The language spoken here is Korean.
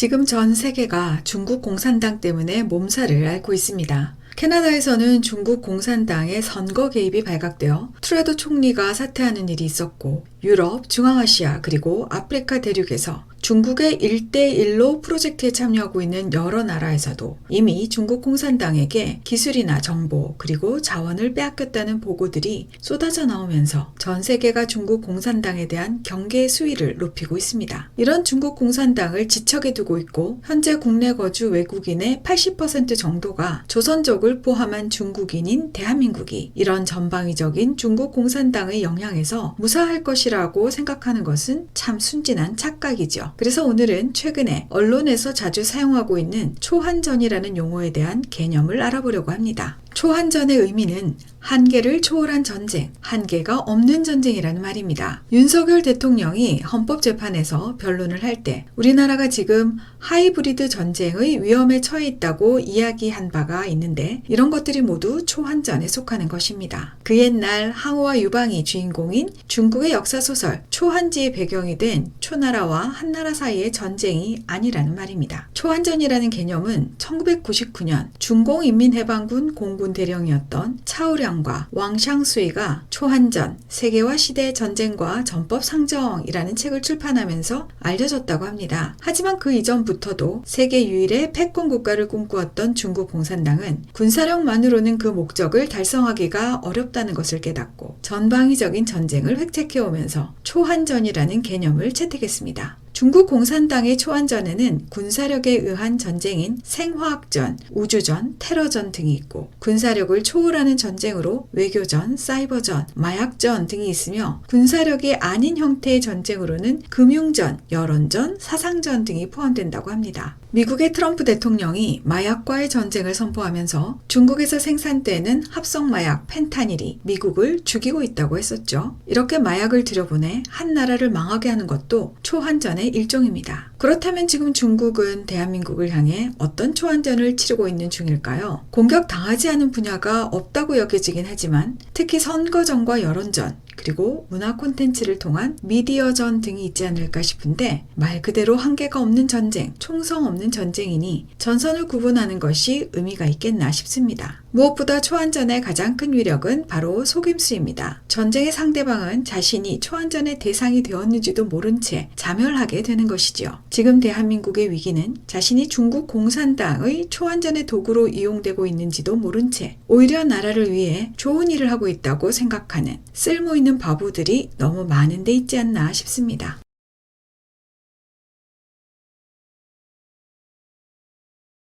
지금 전 세계가 중국 공산당 때문에 몸살을 앓고 있습니다. 캐나다에서는 중국 공산당의 선거 개입이 발각되어 트레도 총리가 사퇴하는 일이 있었고, 유럽, 중앙아시아, 그리고 아프리카 대륙에서 중국의 1대1로 프로젝트에 참여하고 있는 여러 나라에서도 이미 중국 공산당에게 기술이나 정보, 그리고 자원을 빼앗겼다는 보고들이 쏟아져 나오면서 전 세계가 중국 공산당에 대한 경계 수위를 높이고 있습니다. 이런 중국 공산당을 지척에 두고 있고, 현재 국내 거주 외국인의 80% 정도가 조선족 을 포함한 중국인인 대한민국이 이런 전방위적인 중국 공산당의 영향에서 무사할 것이라고 생각하는 것은 참 순진한 착각이죠. 그래서 오늘은 최근에 언론에서 자주 사용하고 있는 초한전이라는 용어에 대한 개념을 알아보려고 합니다. 초한전의 의미는 한계를 초월한 전쟁, 한계가 없는 전쟁이라는 말입니다. 윤석열 대통령이 헌법재판에서 변론을 할 때 우리나라가 지금 하이브리드 전쟁의 위험에 처해 있다고 이야기한 바가 있는데 이런 것들이 모두 초한전에 속하는 것입니다. 그 옛날 항우와 유방이 주인공인 중국의 역사소설 초한지의 배경이 된 초나라와 한나라 사이의 전쟁이 아니라는 말입니다. 초한전이라는 개념은 1999년 중공인민해방군 공군 대령이었던 차오량과 왕샹수이가 초한전, 세계화 시대 전쟁과 전법 상정이라는 책을 출판하면서 알려졌다고 합니다. 하지만 그 이전부터도 세계 유일의 패권 국가를 꿈꾸었던 중국 공산당은 군사력만으로는 그 목적을 달성하기가 어렵다는 것을 깨닫고 전방위적인 전쟁을 획책해오면서 초한전이라는 개념을 채택했습니다. 중국 공산당의 초안전에는 군사력에 의한 전쟁인 생화학전, 우주전, 테러전 등이 있고 군사력을 초월하는 전쟁으로 외교전, 사이버전, 마약전 등이 있으며 군사력이 아닌 형태의 전쟁으로는 금융전, 여론전, 사상전 등이 포함된다고 합니다. 미국의 트럼프 대통령이 마약과의 전쟁을 선포하면서 중국에서 생산되는 합성 마약 펜타닐이 미국을 죽이고 있다고 했었죠. 이렇게 마약을 들여보내 한 나라를 망하게 하는 것도 초한전의 일종입니다. 그렇다면 지금 중국은 대한민국을 향해 어떤 초한전을 치르고 있는 중일까요? 공격 당하지 않은 분야가 없다고 여겨지긴 하지만 특히 선거전과 여론전, 그리고 문화 콘텐츠를 통한 미디어전 등이 있지 않을까 싶은데 말 그대로 한계가 없는 전쟁, 총성 없는 전쟁이니 전선을 구분하는 것이 의미가 있겠나 싶습니다. 무엇보다 초안전의 가장 큰 위력은 바로 속임수입니다. 전쟁의 상대방은 자신이 초안전의 대상이 되었는지도 모른 채 자멸하게 되는 것이지요. 지금 대한민국의 위기는 자신이 중국 공산당의 초안전의 도구로 이용되고 있는지도 모른 채 오히려 나라를 위해 좋은 일을 하고 있다고 생각하는 쓸모 있는 바보들이 너무 많은 데 있지 않나 싶습니다.